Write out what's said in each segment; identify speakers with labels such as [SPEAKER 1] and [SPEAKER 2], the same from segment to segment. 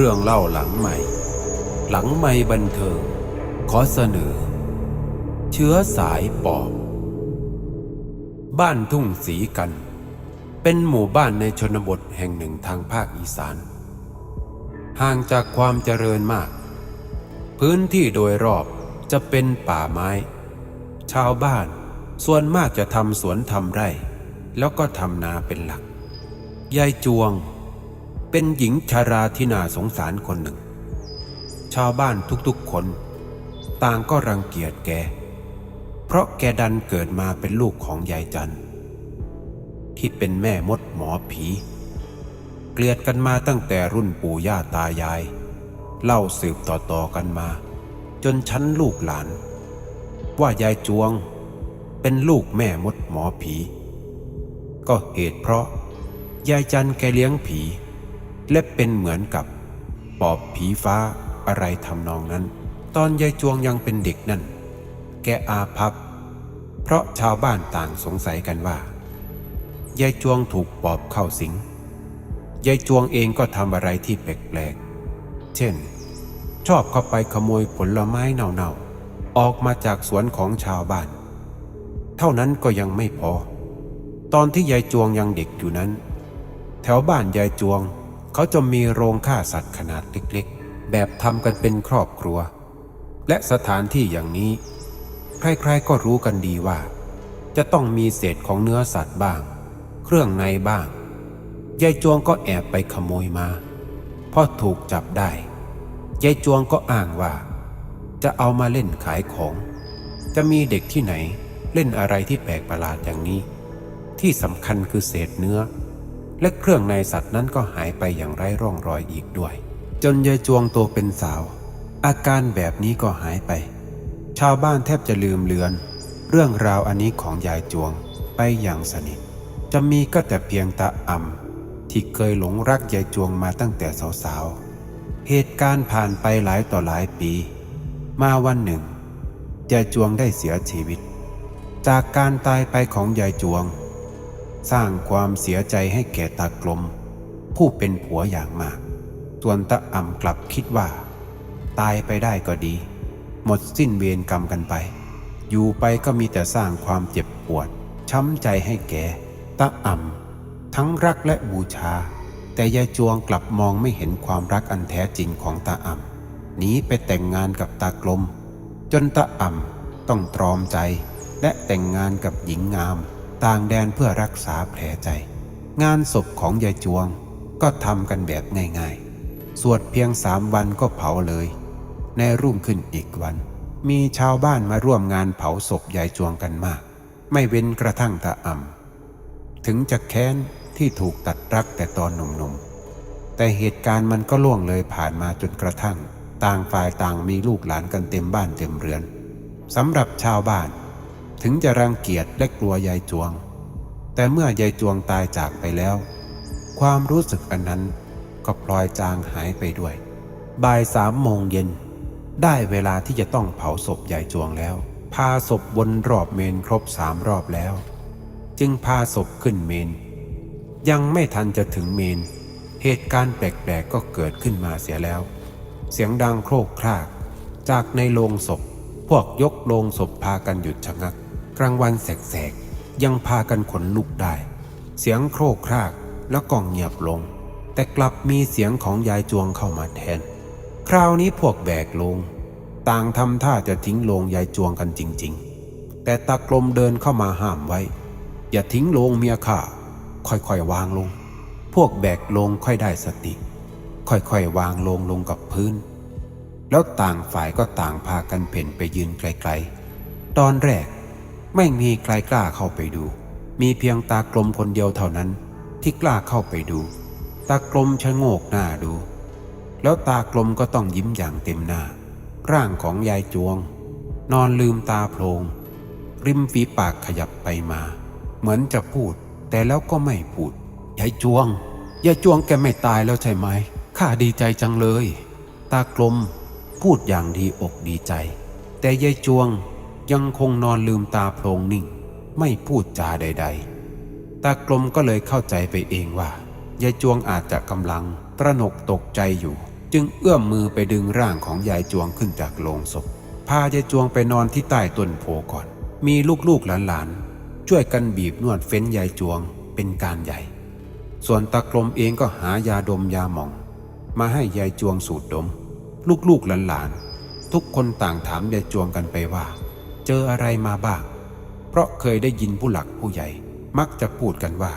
[SPEAKER 1] เรื่องเล่าหลังใหม่ หลังใหม่บันเทิง ขอเสนอ เชื้อสายปอบ บ้านทุ่งสีกัน เป็นหมู่บ้านในชนบทแห่งหนึ่งทางภาคอีสาน ห่างจากความเจริญมาก พื้นที่โดยรอบจะเป็นป่าไม้ ชาวบ้านส่วนมากจะทำสวนทำไร่ แล้วก็ทำนาเป็นหลักยายจวง เป็นหญิงชาราที่น่าสงสารคนหนึ่ง ชาวบ้านทุกๆคน ต่างก็รังเกียจแก เพราะแกดันเกิดมาเป็นลูกของยายจันที่เป็นแม่มดหมอผี เกลียดกันมาตั้งแต่รุ่นปู่ย่าตายาย เล่าสืบต่อๆกันมา จนชั้นลูกหลาน ว่ายายจวง เป็นลูกแม่มดหมอผี ก็เหตุเพราะ ยายจันแกเลี้ยงผี และเป็นเหมือนกับ ปอบผีฟ้าอะไรทำนองนั้น ตอนยายจวงยังเป็นเด็กนั่น แกอาพับ เพราะชาวบ้านต่างสงสัยกันว่ายายจวงถูกปอบเข้าสิงยายจวงเองก็ทำอะไรที่แปลกๆ เช่น ชอบเข้าไปขโมยผลไม้เน่าๆ ออกมาจากสวนของชาวบ้าน เท่านั้นก็ยังไม่พอ ตอนที่ยายจวงยังเด็กอยู่นั้น แถวบ้านยายจวง เขาจะมีโรงฆ่าสัตว์ขนาดเล็กๆ แบบทำกันเป็นครอบครัว และสถานที่อย่างนี้ ใครๆก็รู้กันดีว่า จะต้องมีเศษของเนื้อสัตว์บ้าง เครื่องในบ้างยายจวงก็แอบไปขโมยมาพอถูกจับได้ยายจวงก็อ้างว่า จะเอามาเล่นขายของ จะมีเด็กที่ไหนเล่นอะไรที่แปลกประหลาดอย่างนี้ ที่สำคัญคือเศษเนื้อ และเครื่องในสัตว์นั้นก็หายไปอย่างไร้ร่องรอยอีกด้วย จนยายจวงโตเป็นสาว อาการแบบนี้ก็หายไป ชาวบ้านแทบจะลืมเลือน เรื่องราวอันนี้ของยายจวงไปอย่างสนิท จะมีก็แต่เพียงตาอ่ำที่เคยหลงรักยายจวงมาตั้งแต่สาวๆ เหตุการณ์ผ่านไปหลายต่อหลายปี มาวันหนึ่งยายจวงได้เสียชีวิต จากการตายไปของยายจวง สร้างความเสียใจให้แก่ตากลม ผู้เป็นผัวอย่างมาก ส่วนตาอ่ำกลับคิดว่า ตายไปได้ก็ดี หมดสิ้นเวรกรรมกันไป อยู่ไปก็มีแต่สร้างความเจ็บปวด ช้ำใจให้แกตาอ่ำทั้งรักและบูชา แต่ยายจวงกลับมองไม่เห็นความรักอันแท้จริงของตาอ่ำหนีไปแต่งงานกับตากลม จนตาอ่ำต้องตรอมใจและแต่งงานกับหญิงงาม ต่างแดนเพื่อรักษาแผลใจ งานศพของยายจวงก็ทำกันแบบง่ายๆ สวดเพียงสามวันก็เผาเลย ในรุ่งขึ้นอีกวัน มีชาวบ้านมาร่วมงานเผาศพยายจวงกันมาก ไม่เว้นกระทั่งตาอ่ำถึงจะแค้นที่ถูกตัดรักแต่ตอนหนุ่มๆ แต่เหตุการณ์มันก็ล่วงเลยผ่านมาจนกระทั่ง ต่างฝ่ายต่างมีลูกหลานกันเต็มบ้านเต็มเรือนสำหรับชาวบ้าน ถึงจะรังเกียจและกลัวยายจวง แต่เมื่อยายจวงตายจากไปแล้ว ความรู้สึกอันนั้นก็พลอยจางหายไปด้วย บ่ายสามโมงเย็น ได้เวลาที่จะต้องเผาศพยายจวงแล้ว พาศพวนรอบเมนครบสามรอบแล้ว จึงพาศพขึ้นเมน ยังไม่ทันจะถึงเมน เหตุการณ์แปลกๆก็เกิดขึ้นมาเสียแล้ว เสียงดังโครกคราก จากในโลงศพพวกยกโลงศพพากันหยุดชะงัก กลางวันแสกๆ ยังพากันขนลุกได้ เสียงโครกครากแล้วก็เงียบลง แต่กลับมีเสียงของยายจวงเข้ามาแทน คราวนี้พวกแบกลง ต่างทำท่าจะทิ้งโลงยายจวงกันจริง ๆ แต่ตากลมเดินเข้ามาห้ามไว้ อย่าทิ้งโลงเมียข้าค่อยๆวางลง พวกแบกลงค่อยได้สติ ค่อยๆวางลงลงกับพื้น แล้วต่างฝ่ายก็ต่างพากันเพ่นไปยืนไกลๆ ตอนแรก ไม่มีใครกล้าเข้าไปดู มีเพียงตากลมคนเดียวเท่านั้น ที่กล้าเข้าไปดู ตากลมชะโงกหน้าดู แล้วตากลมก็ต้องยิ้มอย่างเต็มหน้า ร่างของยายจวง นอนลืมตาโพลง ริมฝีปากขยับไปมา เหมือนจะพูด แต่แล้วก็ไม่พูด ยายจวง ยายจวงแกไม่ตายแล้วใช่ไหม ข้าดีใจจังเลย ตากลมพูดอย่างดีอกดีใจ แต่ยายจวง ยังคงนอนลืมตาโพลงนิ่ง ไม่พูดจาใด ๆ ตากลมก็เลยเข้าใจไปเองว่ายายจวงอาจจะกำลังตระหนกตกใจอยู่ จึงเอื้อมมือไปดึงร่างของยายจวงขึ้นจากโลงศพ พายายจวงไปนอนที่ใต้ต้นโพก่อน มีลูกๆหลานๆ ช่วยกันบีบนวดเฟ้นยายจวงเป็นการใหญ่ ส่วนตากลมเองก็หายาดมยาหม่อง มาให้ยายจวงสูดดม ลูกๆหลานๆทุกคนต่างถามยายจวงกันไปว่า เจออะไรมาบ้าง เพราะเคยได้ยินผู้หลักผู้ใหญ่ มักจะพูดกันว่า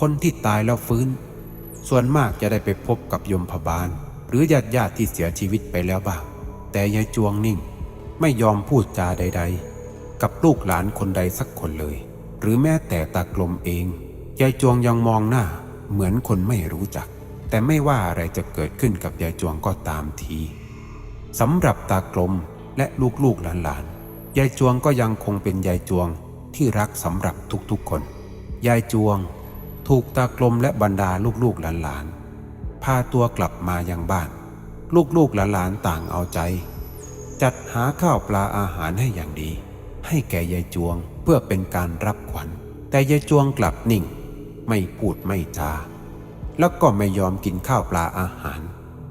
[SPEAKER 1] คนที่ตายแล้วฟื้น ส่วนมากจะได้ไปพบกับยมพบาล หรือญาติญาติที่เสียชีวิตไปแล้วบ้าง แต่ยายจวงนิ่ง ไม่ยอมพูดจาใด ๆ กับลูกหลานคนใดสักคนเลย หรือแม้แต่ตากลมเอง ยายจวงยังมองหน้า เหมือนคนไม่รู้จัก แต่ไม่ว่าอะไรจะเกิดขึ้นกับยายจวงก็ตามทีสำหรับตากลมและลูกๆหลานๆ ยายจวงก็ยังคงเป็นยายจวงที่รักสำหรับทุกๆคน ยายจวง ถูกตากลมและบรรดาลูกๆหลานๆพาตัวกลับมายังบ้าน ลูกๆหลานๆต่างเอาใจ จัดหาข้าวปลาอาหารให้อย่างดี ให้แก่ยายจวงเพื่อเป็นการรับขวัญ แต่ยายจวงกลับนิ่ง ไม่พูดไม่จาแล้วก็ไม่ยอมกินข้าวปลาอาหาร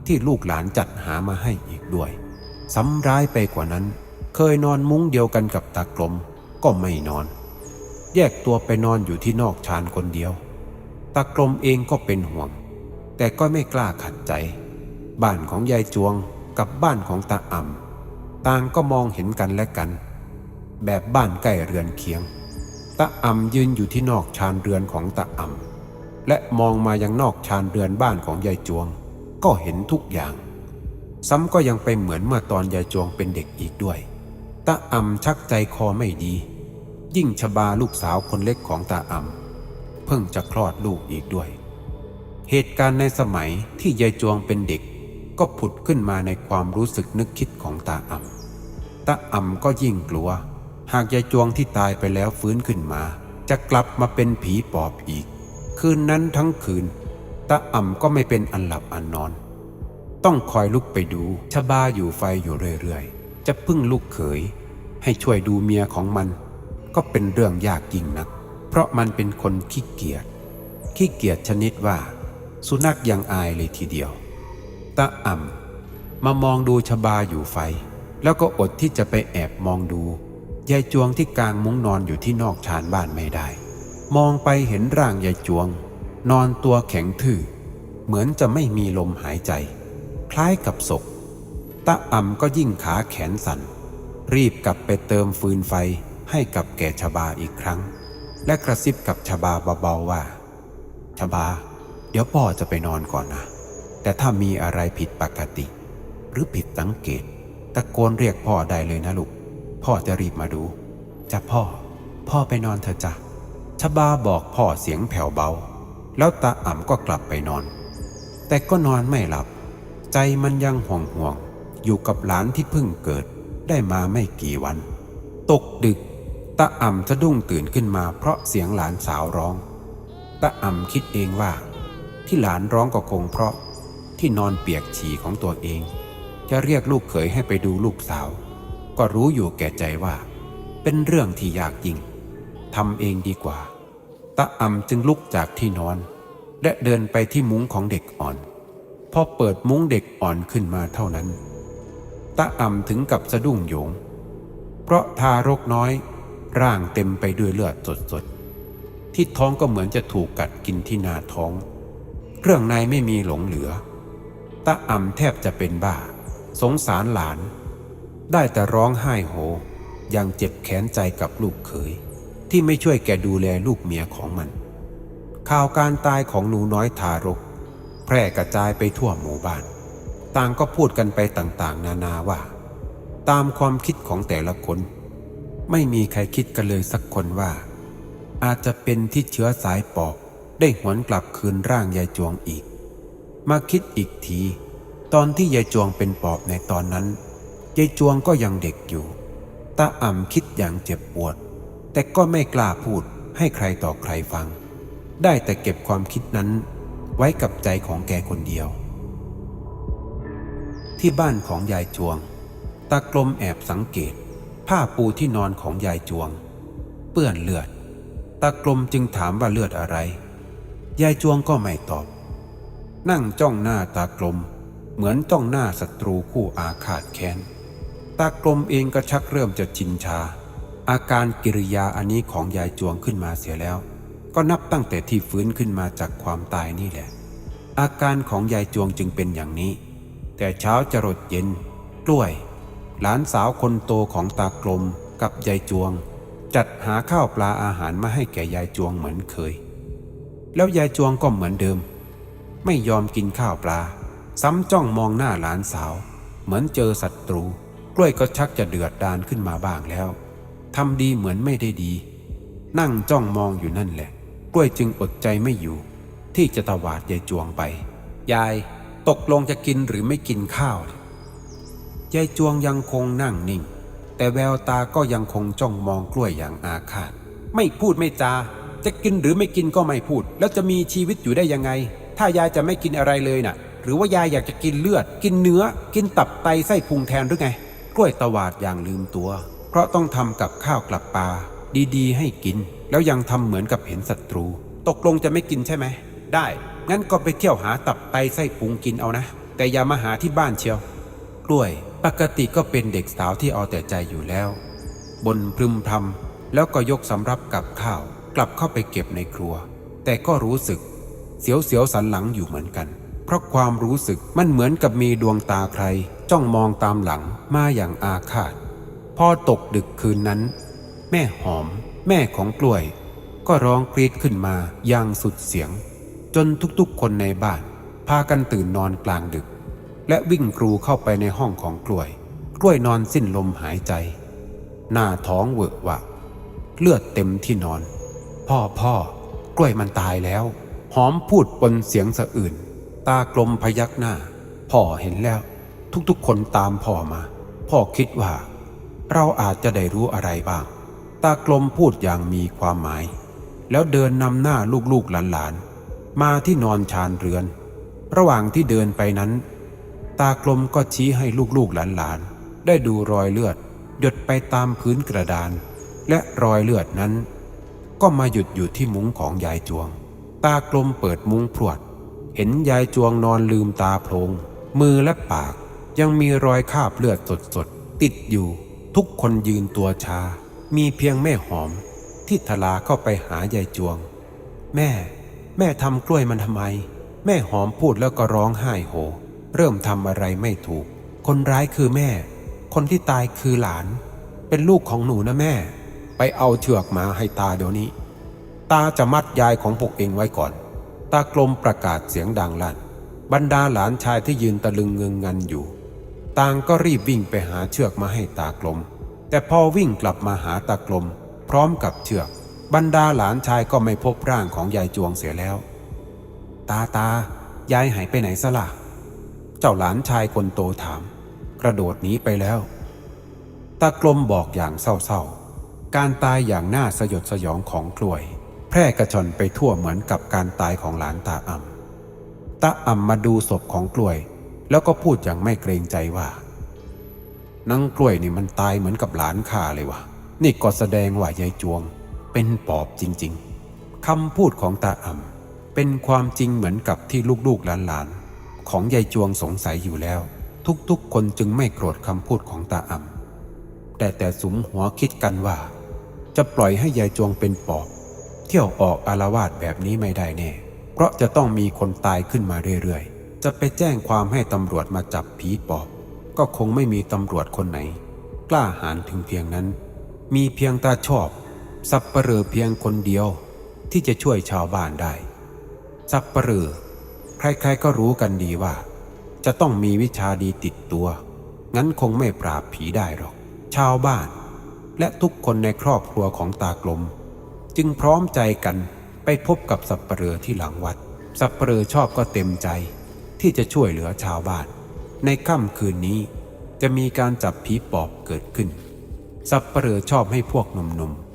[SPEAKER 1] ที่ลูกหลานจัดหามาให้อีกด้วยซ้ำร้ายไปกว่านั้น เคยนอนมุ้งเดียวกันกับตากลม ก็ไม่นอน แยกตัวไปนอนอยู่ที่นอกชานคนเดียว ตากลมเองก็เป็นห่วง แต่ก็ไม่กล้าขัดใจ บ้านของยายจวงกับบ้านของตาอ่ำต่างก็มองเห็นกันและกัน แบบบ้านใกล้เรือนเคียงตาอ่ำยืนอยู่ที่นอกชานเรือนของตาอ่ำและมองมายังนอกชานเรือนบ้านของยายจวง ก็เห็นทุกอย่าง ซ้ำก็ยังไปเหมือนเมื่อตอนยายจวงเป็นเด็กอีกด้วย ตาอ่ำชักใจคอไม่ดี ยิ่งชบาลูกสาวคนเล็กของตาอ่ำเพิ่งจะคลอดลูกอีกด้วย เหตุการณ์ในสมัยที่ยายจวงเป็นเด็ก ก็ผุดขึ้นมาในความรู้สึกนึกคิดของตาอ่ำตาอ่ำก็ยิ่งกลัว หากยายจวงที่ตายไปแล้วฟื้นขึ้นมา จะกลับมาเป็นผีปอบอีก คืนนั้นทั้งคืนตาอ่ำก็ไม่เป็นอันหลับอันนอน ต้องคอยลุกไปดูชบาอยู่ไฟอยู่เรื่อยๆ จะพึ่งลูกเขย ให้ช่วยดูเมียของมัน ก็เป็นเรื่องยากยิ่งนัก เพราะมันเป็นคนขี้เกียจขี้เกียจชนิดว่า สุนัขยังอายเลยทีเดียวตาอ่ำมามองดูชบาอยู่ไฟ แล้วก็อดที่จะไปแอบมองดูยายจวงที่กลางมุ้งนอนอยู่ที่นอกชานบ้านไม่ได้ มองไปเห็นร่างยายจวง นอนตัวแข็งทื่อ เหมือนจะไม่มีลมหายใจ คล้ายกับศพ ตาอ่ำก็ยิ่งขาแขนสั่น รีบกลับไปเติมฟืนไฟให้กับแก่ชบาอีกครั้ง และกระซิบกับชบาเบาๆว่า ชบา เดี๋ยวพ่อจะไปนอนก่อนนะ แต่ถ้ามีอะไรผิดปกติ หรือผิดสังเกต ตะโกนเรียกพ่อได้เลยนะลูก พ่อจะรีบมาดูจะพ่อ พ่อไปนอนเถอะจ้ะชบาบอกพ่อเสียงแผ่วเบา แล้วตาอ่ำก็กลับไปนอน แต่ก็นอนไม่หลับ ใจมันยังห่วงห่วง อยู่กับหลานที่เพิ่งเกิดได้มาไม่กี่วัน ตกดึก ตาอ่ำสะดุ้งตื่นขึ้นมาเพราะเสียงหลานสาวร้อง ตาอ่ำคิดเองว่า ที่หลานร้องก็คงเพราะที่นอนเปียกฉี่ของตัวเอง จะเรียกลูกเขยให้ไปดูลูกสาว ก็รู้อยู่แก่ใจว่า เป็นเรื่องที่ยากจริงทำเองดีกว่า ตาอ่ำจึงลุกจากที่นอน และเดินไปที่มุ้งของเด็กอ่อน พอเปิดมุ้งเด็กอ่อนขึ้นมาเท่านั้น ตาอ่ำถึงกับสะดุ้งโยง เพราะทารกน้อย ร่างเต็มไปด้วยเลือดสดๆ ที่ท้องก็เหมือนจะถูกกัดกินที่นาท้อง เครื่องในไม่มีหลงเหลือตาอ่ำแทบจะเป็นบ้า สงสารหลาน ได้แต่ร้องไห้โฮยังเจ็บแค้นใจกับลูกเขย ที่ไม่ช่วยแกดูแลลูกเมียของมัน ข่าวการตายของหนูน้อยทารก แพร่กระจายไปทั่วหมู่บ้าน ต่างก็พูดกันไปต่างๆ นานาว่า ตามความคิดของแต่ละคน ไม่มีใครคิดกันเลยสักคนว่า อาจจะเป็นที่เชื้อสายปอบได้หวนกลับคืนร่างยายจวงอีก มาคิดอีกที ตอนที่ยายจวงเป็นปอบในตอนนั้นยายจวงก็ยังเด็กอยู่ตาอ่ำคิดอย่างเจ็บปวด แต่ก็ไม่กล้าพูดให้ใครต่อใครฟัง ได้แต่เก็บความคิดนั้นไว้กับใจของแกคนเดียว ที่บ้านของยายจวง ตากลมแอบสังเกต ผ้าปูที่นอนของยายจวง เปื้อนเลือด ตากลมจึงถามว่าเลือดอะไร ยายจวงก็ไม่ตอบ นั่งจ้องหน้าตากลม เหมือนจ้องหน้าศัตรูคู่อาฆาตแค้น ตากลมเองก็ชักเริ่มจะจินชา อาการกิริยาอันนี้ของยายจวงขึ้นมาเสียแล้ว ก็นับตั้งแต่ที่ฟื้นขึ้นมาจากความตายนี่แหละ อาการของยายจวงจึงเป็นอย่างนี้ แต่เช้าจะรดเย็น กล้วย หลานสาวคนโตของตากลมกับยายจวง จัดหาข้าวปลาอาหารมาให้แก่ยายจวงเหมือนเคย แล้วยายจวงก็เหมือนเดิม ไม่ยอมกินข้าวปลา ซ้ำจ้องมองหน้าหลานสาว เหมือนเจอศัตรู กล้วยก็ชักจะเดือดดานขึ้นมาบ้างแล้วทำดีเหมือนไม่ได้ดี นั่งจ้องมองอยู่นั่นแหละ กล้วยจึงอดใจไม่อยู่ ที่จะตวาดยายจวงไป ยาย ตกลงจะกินหรือไม่กินข้าวยายจวงยังคงนั่งนิ่ง แต่แววตาก็ยังคงจ้องมองกล้วยอย่างอาฆาต ไม่พูดไม่จา จะกินหรือไม่กินก็ไม่พูด แล้วจะมีชีวิตอยู่ได้ยังไง ถ้ายายจะไม่กินอะไรเลยน่ะ หรือว่ายายอยากจะกินเลือด กินเนื้อ กินตับไตไส้พุงแทนหรือไง กล้วยตวาดอย่างลืมตัว เพราะต้องทำกับข้าวกลับปลาดีๆ ให้กิน แล้วยังทำเหมือนกับเห็นศัตรู ตกลงจะไม่กินใช่ไหม ได้ งั้นก็ไปเที่ยวหาตับไตไส้พุงกินเอานะ แต่อย่ามาหาที่บ้านเชียว กล้วยปกติก็เป็นเด็กสาวที่เอาแต่ใจอยู่แล้ว บนพรึมพรำแล้วก็ยกสำรับกับข้าวกลับเข้าไปเก็บในครัว แต่ก็รู้สึก เสียวเสียวสันหลังอยู่เหมือนกัน เพราะความรู้สึกมันเหมือนกับมีดวงตาใคร จ้องมองตามหลังมาอย่างอาฆาต พอตกดึกคืนนั้น แม่หอม แม่ของกล้วย ก็ร้องกรีดขึ้นมาอย่างสุดเสียง จนทุกๆ คนในบ้าน พากันตื่นนอนกลางดึก และวิ่งกรูเข้าไปในห้องของกล้วย กล้วยนอนสิ้นลมหายใจ หน้าท้องเวอะวะ เลือดเต็มที่นอน พ่อพ่อกล้วยมันตายแล้ว หอมพูดปนเสียงสะอื่น ตากลมพยักหน้า พ่อเห็นแล้ว ทุกๆ คนตามพ่อมา พ่อคิดว่า เราอาจจะได้รู้อะไรบ้าง ตากลมพูดอย่างมีความหมาย แล้วเดินนำหน้าลูกๆหลานๆ มาที่นอนชานเรือน ระหว่างที่เดินไปนั้น ตากลมก็ชี้ให้ลูกๆหลานๆ ได้ดูรอยเลือด หยดไปตามพื้นกระดาน และรอยเลือดนั้น ก็มาหยุดอยู่ที่มุ้งของยายจวง ตากลมเปิดมุ้งพรวด เห็นยายจวงนอนลืมตาโพลงมือและปากยังมีรอยคาบเลือดสดๆ ติดอยู่ ทุกคนยืนตัวชา มีเพียงแม่หอม ที่ทลาเข้าไปหายายจวง แม่ แม่ทำกล้วยมันทำไม แม่หอมพูดแล้วก็ร้องไห้โห เริ่มทำอะไรไม่ถูก คนร้ายคือแม่ คนที่ตายคือหลาน เป็นลูกของหนูนะแม่ ไปเอาเชือกมาให้ตาเดี๋ยวนี้ ตาจะมัดยายของพวกเองไว้ก่อน ตากลมประกาศเสียงดังลั่น บรรดาหลานชายที่ยืนตะลึงเงึงงันอยู่ ต่างก็รีบวิ่งไปหาเชือกมาให้ตากลม แต่พอวิ่งกลับมาหาตากลม พร้อมกับเชือก บรรดาหลานชายก็ไม่พบร่างของยายจวงเสียแล้ว ตาตายายหายไปไหนซะล่ะ เจ้าหลานชายคนโตถาม กระโดดหนีไปแล้ว ตากลมบอกอย่างเศร้าๆ การตายอย่างน่าสยดสยองของกล้วย แพร่กระชอนไปทั่วเหมือนกับการตายของหลานตาอ่ำตาอ่ำมาดูศพของกล้วย แล้วก็พูดอย่างไม่เกรงใจว่านังกล้วยนี่มันตายเหมือนกับหลานข้าเลยวะนี่ก็แสดงว่ายายจวง เป็นปอบจริงๆคำพูดของตาอ่ำเป็นความจริงเหมือนกับที่ลูกๆหลานๆ ของยายจวงสงสัยอยู่แล้ว ทุกๆ คนจึงไม่โกรธคำพูดของตาอ่ำแต่แต่สมหัวคิดกันว่า จะปล่อยให้ยายจวงเป็นปอบ เที่ยวออกอารวาสแบบนี้ไม่ได้แน่ เพราะจะต้องมีคนตายขึ้นมาเรื่อยๆ จะไปแจ้งความให้ตำรวจมาจับผีปอบ ก็คงไม่มีตำรวจคนไหน กล้าหาญถึงเพียงนั้น มีเพียงตาชอบ สับปะเรอเพียงคนเดียวที่จะช่วยชาวบ้านได้ สับปะเรอใครๆก็รู้กันดีว่า จะต้องมีวิชาดีติดตัว งั้นคงไม่ปราบผีได้หรอก ชาวบ้าน และทุกคนในครอบครัวของตากลม จึงพร้อมใจกันไปพบกับสับปะเรอที่หลังวัด สับปะเรอชอบก็เต็มใจ ที่จะช่วยเหลือชาวบ้าน ในค่ำคืนนี้จะมีการจับผีปอบเกิดขึ้น สับปะเรอชอบให้พวกหนุ่มๆ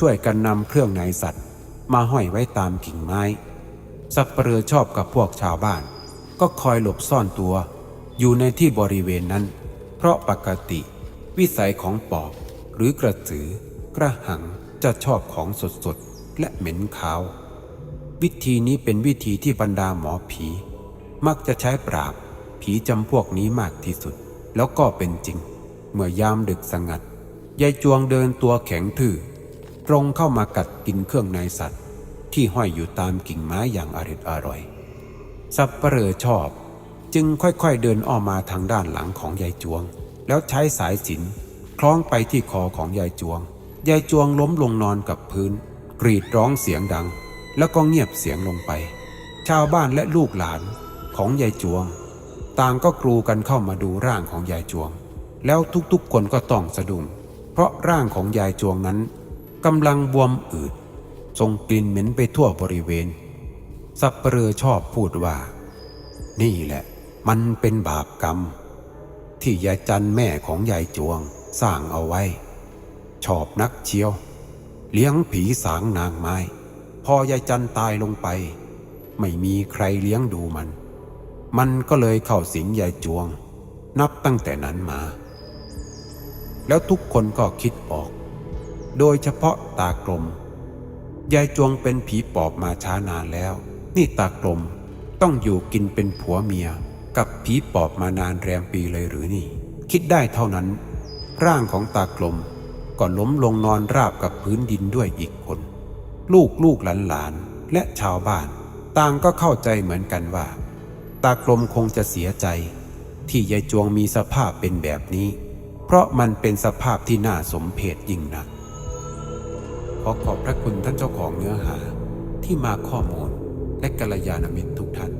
[SPEAKER 1] ช่วยกันนำเครื่องในสัตว์ มาห้อยไว้ตามกิ่งไม้ สับปะเรอชอบกับพวกชาวบ้าน ก็คอยหลบซ่อนตัว อยู่ในที่บริเวณนั้น เพราะปกติ วิสัยของปอบหรือกระสือกระหังจะชอบของสดๆและเหม็นขาว วิธีนี้เป็นวิธีที่บรรดาหมอผี มักจะใช้ปราบ ผีจำพวกนี้มากที่สุด แล้วก็เป็นจริง เมื่อยามดึกสงัดยายจวงเดินตัวแข็งทื่อ ตรงเข้ามากัดกินเครื่องในสัตว์ ที่ห้อยอยู่ตามกิ่งไม้อย่างอริดอร่อย สับเปลอชอบ จึงค่อยๆเดินอ้อมมาทางด้านหลังของยายจวง แล้วใช้สายสินคล้องไปที่คอของยายจวง ยายจวงล้มลงนอนกับพื้น กรีดร้องเสียงดัง แล้วก็เงียบเสียงลงไป ชาวบ้านและลูกหลานของยายจวง ต่างก็กรูกันเข้ามาดูร่างของยายจวง แล้วทุกๆคนก็ต้องสะดุ้งเพราะร่างของยายจวงนั้น กำลังบวมอืดส่งกลิ่นเหม็นไปทั่วบริเวณ สับเปลือชอบพูดว่า นี่แหละ มันเป็นบาปกรรม ที่ยายจันแม่ของยายจวงสร้างเอาไว้ ชอบนักเชียว เลี้ยงผีสางนางไม้ พอยายจันตายลงไป ไม่มีใครเลี้ยงดูมัน มันก็เลยเข้าสิงยายจวง นับตั้งแต่นั้นมา แล้วทุกคนก็คิดออก โดยเฉพาะตากลม ยายจวงเป็นผีปอบมาช้านานแล้ว นี่ตากลมต้องอยู่กินเป็นผัวเมีย กับผีปอบมานานแรมปีเลยหรือนี่ คิดได้เท่านั้น ร่างของตากลมก็ล้มลงนอนราบกับพื้นดินด้วยอีกคน ลูกลูกหลานหลานและชาวบ้าน ต่างก็เข้าใจเหมือนกันว่า ตากลมคงจะเสียใจ ที่ยายจวงมีสภาพเป็นแบบนี้ เพราะมันเป็นสภาพที่น่าสมเพชยิ่งนัก ขอขอบพระคุณท่านเจ้าของเนื้อหาที่มาข้อมูลและกัลยาณมิตรทุกท่าน